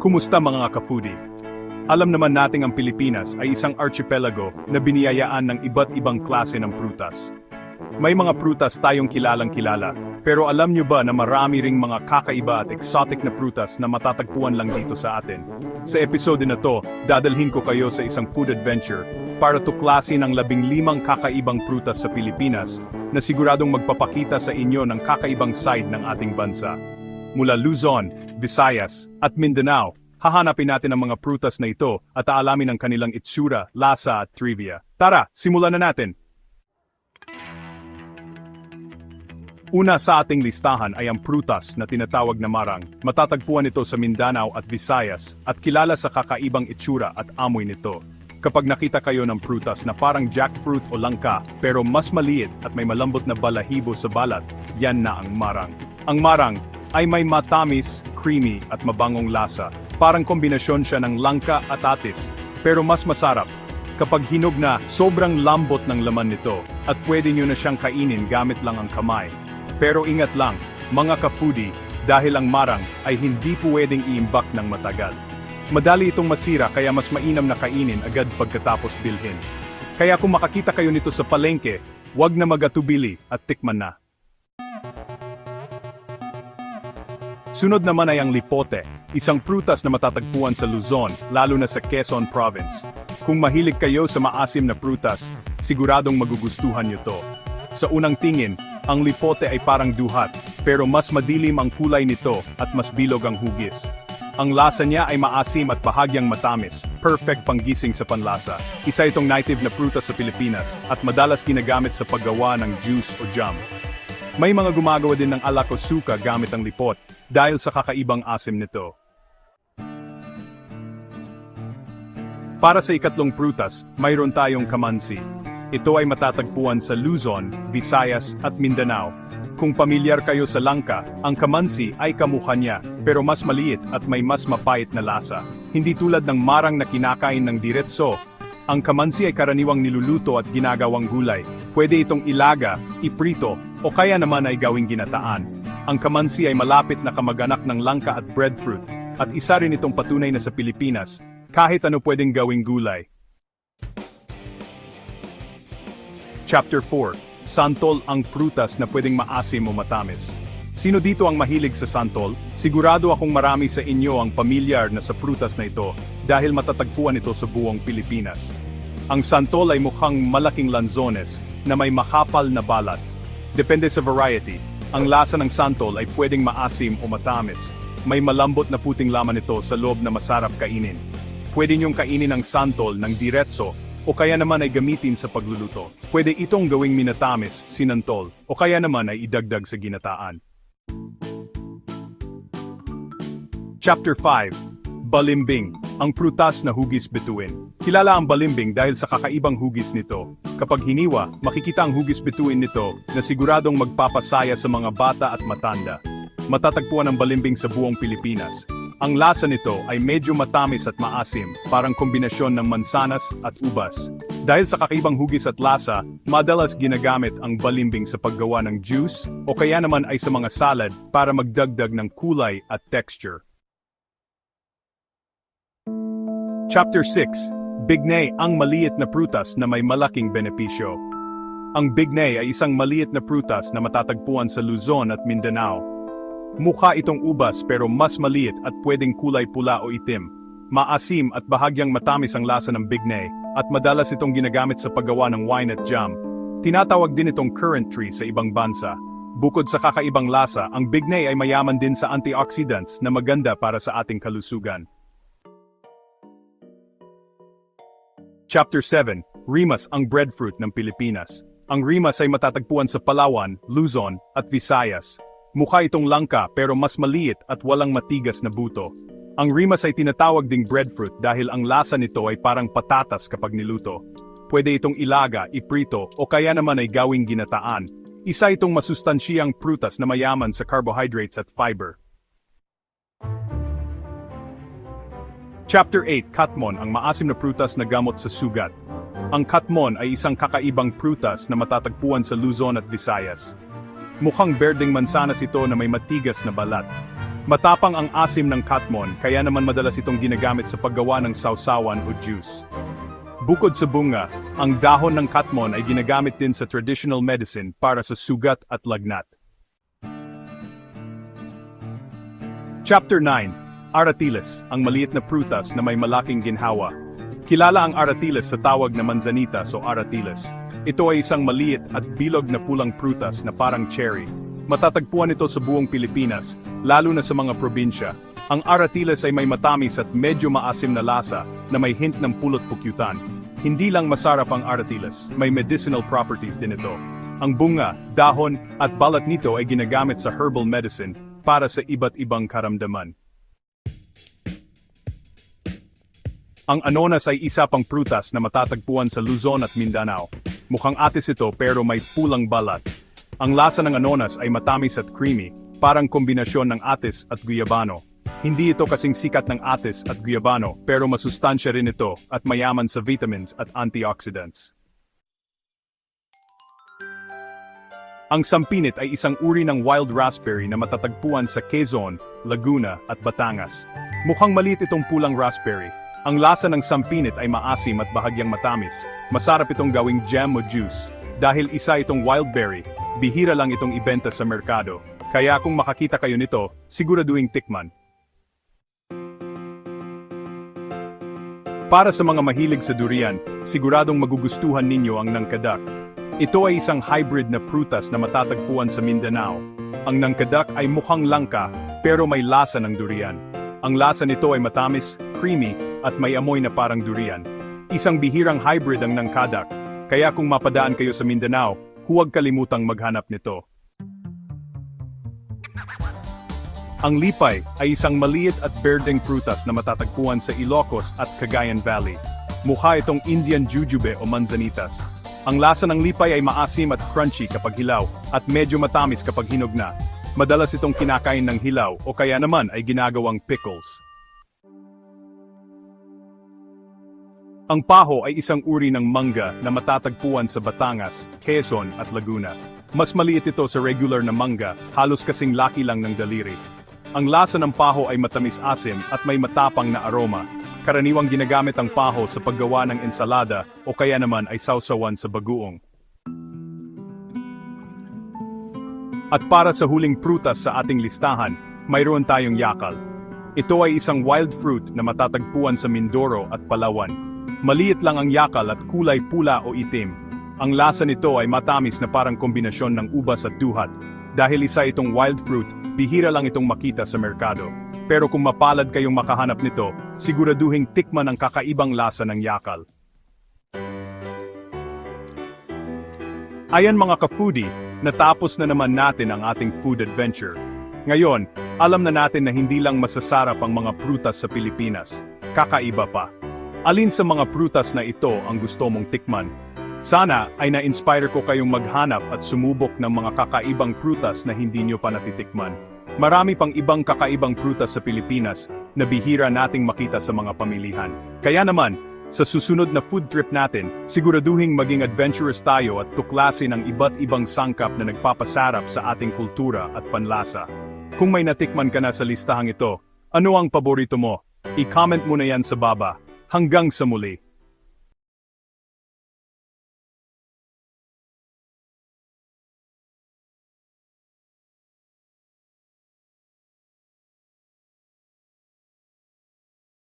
Kumusta mga ka-foodie? Alam naman nating ang Pilipinas ay isang archipelago na biniyayaan ng iba't ibang klase ng prutas. May mga prutas tayong kilalang kilala, pero alam nyo ba na marami ring mga kakaiba at exotic na prutas na matatagpuan lang dito sa atin? Sa episode na to, dadalhin ko kayo sa isang food adventure para tuklasin ang labing limang kakaibang prutas sa Pilipinas na siguradong magpapakita sa inyo ng kakaibang side ng ating bansa. Mula Luzon, Visayas, at Mindanao, hahanapin natin ang mga prutas na ito at aalamin ang kanilang itsura, lasa at trivia. Tara, simulan na natin! Una sa ating listahan ay ang prutas na tinatawag na marang. Matatagpuan ito sa Mindanao at Visayas at kilala sa kakaibang itsura at amoy nito. Kapag nakita kayo ng prutas na parang jackfruit o langka pero mas maliit at may malambot na balahibo sa balat, yan na ang marang. Ang marang ay may matamis, creamy at mabangong lasa. Parang kombinasyon siya ng langka at atis, pero mas masarap. Kapag hinog na, sobrang lambot ng laman nito at pwede nyo na siyang kainin gamit lang ang kamay. Pero ingat lang, mga ka-foodie, dahil ang marang ay hindi pwedeng iimbak ng matagal. Madali itong masira kaya mas mainam na kainin agad pagkatapos bilhin. Kaya kung makakita kayo nito sa palengke, huwag na magatubili at tikman na. Sunod naman ay ang lipote, isang prutas na matatagpuan sa Luzon, lalo na sa Quezon Province. Kung mahilig kayo sa maasim na prutas, siguradong magugustuhan nyo to. Sa unang tingin, ang lipote ay parang duhat, pero mas madilim ang kulay nito at mas bilog ang hugis. Ang lasa niya ay maasim at bahagyang matamis, perfect panggising sa panlasa. Isa itong native na prutas sa Pilipinas at madalas ginagamit sa paggawa ng juice o jam. May mga gumagawa din ng alakosuka gamit ang lipot dahil sa kakaibang asim nito. Para sa ikatlong prutas, mayroon tayong kamansi. Ito ay matatagpuan sa Luzon, Visayas at Mindanao. Kung pamilyar kayo sa langka, ang kamansi ay kamukha niya, pero mas maliit at may mas mapait na lasa. Hindi tulad ng marang na kinakain ng diretso, ang kamansi ay karaniwang niluluto at ginagawang gulay. Pwede itong ilaga, iprito, o kaya naman ay gawing ginataan. Ang kamansi ay malapit na kamag-anak ng langka at breadfruit, at isa rin itong patunay na sa Pilipinas, kahit ano pwedeng gawing gulay. Chapter 4 Santol ang prutas na pwedeng maasim o matamis. Sino dito ang mahilig sa santol? Sigurado akong marami sa inyo ang pamilyar na sa prutas na ito dahil matatagpuan ito sa buong Pilipinas. Ang santol ay mukhang malaking lanzones na may makapal na balat. Depende sa variety, ang lasa ng santol ay pwedeng maasim o matamis. May malambot na puting laman ito sa loob na masarap kainin. Pwede niyong kainin ang santol ng diretso o kaya naman ay gamitin sa pagluluto. Pwede itong gawing minatamis, sinantol, o kaya naman ay idagdag sa ginataan. Chapter 5 Balimbing, ang prutas na hugis bituin. Kilala ang balimbing dahil sa kakaibang hugis nito. Kapag hiniwa, makikita ang hugis bituin nito na siguradong magpapasaya sa mga bata at matanda. Matatagpuan ang balimbing sa buong Pilipinas. Ang lasa nito ay medyo matamis at maasim, parang kombinasyon ng mansanas at ubas. Dahil sa kakaibang hugis at lasa, madalas ginagamit ang balimbing sa paggawa ng juice o kaya naman ay sa mga salad para magdagdag ng kulay at texture. Chapter 6 Bignay ang maliit na prutas na may malaking benepisyo. Ang bignay ay isang maliit na prutas na matatagpuan sa Luzon at Mindanao. Mukha itong ubas pero mas maliit at pwedeng kulay pula o itim. Maasim at bahagyang matamis ang lasa ng bignay at madalas itong ginagamit sa paggawa ng wine at jam. Tinatawag din itong currant tree sa ibang bansa. Bukod sa kakaibang lasa, ang bignay ay mayaman din sa antioxidants na maganda para sa ating kalusugan. Chapter 7 Rimas ang breadfruit ng Pilipinas. Ang rimas ay matatagpuan sa Palawan, Luzon, at Visayas. Mukha itong langka pero mas maliit at walang matigas na buto. Ang rimas ay tinatawag ding breadfruit dahil ang lasa nito ay parang patatas kapag niluto. Pwede itong ilaga, iprito, o kaya naman ay gawing ginataan. Isa itong masustansyang prutas na mayaman sa carbohydrates at fiber. Chapter 8 Katmon ang maasim na prutas na gamot sa sugat. Ang katmon ay isang kakaibang prutas na matatagpuan sa Luzon at Visayas. Mukhang berdeng mansanas ito na may matigas na balat. Matapang ang asim ng katmon kaya naman madalas itong ginagamit sa paggawa ng sausawan o juice. Bukod sa bunga, ang dahon ng katmon ay ginagamit din sa traditional medicine para sa sugat at lagnat. Chapter 9 Aratiles, ang maliit na prutas na may malaking ginhawa. Kilala ang aratiles sa tawag na manzanitas o aratiles. Ito ay isang maliit at bilog na pulang prutas na parang cherry. Matatagpuan ito sa buong Pilipinas, lalo na sa mga probinsya. Ang aratiles ay may matamis at medyo maasim na lasa na may hint ng pulot pukyutan. Hindi lang masarap ang aratiles, may medicinal properties din ito. Ang bunga, dahon, at balat nito ay ginagamit sa herbal medicine para sa iba't ibang karamdaman. Ang anonas ay isa pang prutas na matatagpuan sa Luzon at Mindanao. Mukhang atis ito pero may pulang balat. Ang lasa ng anonas ay matamis at creamy, parang kombinasyon ng atis at guyabano. Hindi ito kasing sikat ng atis at guyabano pero masustansya rin ito at mayaman sa vitamins at antioxidants. Ang sampinit ay isang uri ng wild raspberry na matatagpuan sa Quezon, Laguna at Batangas. Mukhang maliit itong pulang raspberry. Ang lasa ng sampinit ay maasim at bahagyang matamis. Masarap itong gawing jam o juice. Dahil isa itong wild berry, bihira lang itong ibenta sa merkado. Kaya kung makakita kayo nito, siguraduhin tikman. Para sa mga mahilig sa durian, siguradong magugustuhan ninyo ang nangkadak. Ito ay isang hybrid na prutas na matatagpuan sa Mindanao. Ang nangkadak ay mukhang langka, pero may lasa ng durian. Ang lasa nito ay matamis, creamy, at may amoy na parang durian. Isang bihirang hybrid ang nangkadak, kaya kung mapadaan kayo sa Mindanao, huwag kalimutang maghanap nito. Ang lipay ay isang maliit at berdeng prutas na matatagpuan sa Ilocos at Cagayan Valley. Mukha itong Indian jujube o manzanitas. Ang lasa ng lipay ay maasim at crunchy kapag hilaw at medyo matamis kapag hinog na. Madalas itong kinakain ng hilaw o kaya naman ay ginagawang pickles. Ang paho ay isang uri ng mangga na matatagpuan sa Batangas, Quezon at Laguna. Mas maliit ito sa regular na mangga, halos kasing laki lang ng daliri. Ang lasa ng paho ay matamis-asim at may matapang na aroma. Karaniwang ginagamit ang paho sa paggawa ng ensalada o kaya naman ay sausawan sa bagoong. At para sa huling prutas sa ating listahan, mayroon tayong yakal. Ito ay isang wild fruit na matatagpuan sa Mindoro at Palawan. Maliit lang ang yakal at kulay pula o itim. Ang lasa nito ay matamis na parang kombinasyon ng ubas at duhat. Dahil isa itong wild fruit, bihira lang itong makita sa merkado. Pero kung mapalad kayong makahanap nito, siguraduhing tikman ang kakaibang lasa ng yakal. Ayan mga ka-foodie, natapos na naman natin ang ating food adventure. Ngayon, alam na natin na hindi lang masasarap ang mga prutas sa Pilipinas, kakaiba pa. Alin sa mga prutas na ito ang gusto mong tikman? Sana ay na-inspire ko kayong maghanap at sumubok ng mga kakaibang prutas na hindi nyo pa natitikman. Marami pang ibang kakaibang prutas sa Pilipinas na bihira nating makita sa mga pamilihan. Kaya naman, sa susunod na food trip natin, siguraduhing maging adventurous tayo at tuklasin ang iba't ibang sangkap na nagpapasarap sa ating kultura at panlasa. Kung may natikman ka na sa listahang ito, ano ang paborito mo? I-comment mo na yan sa baba. Hanggang sa muli.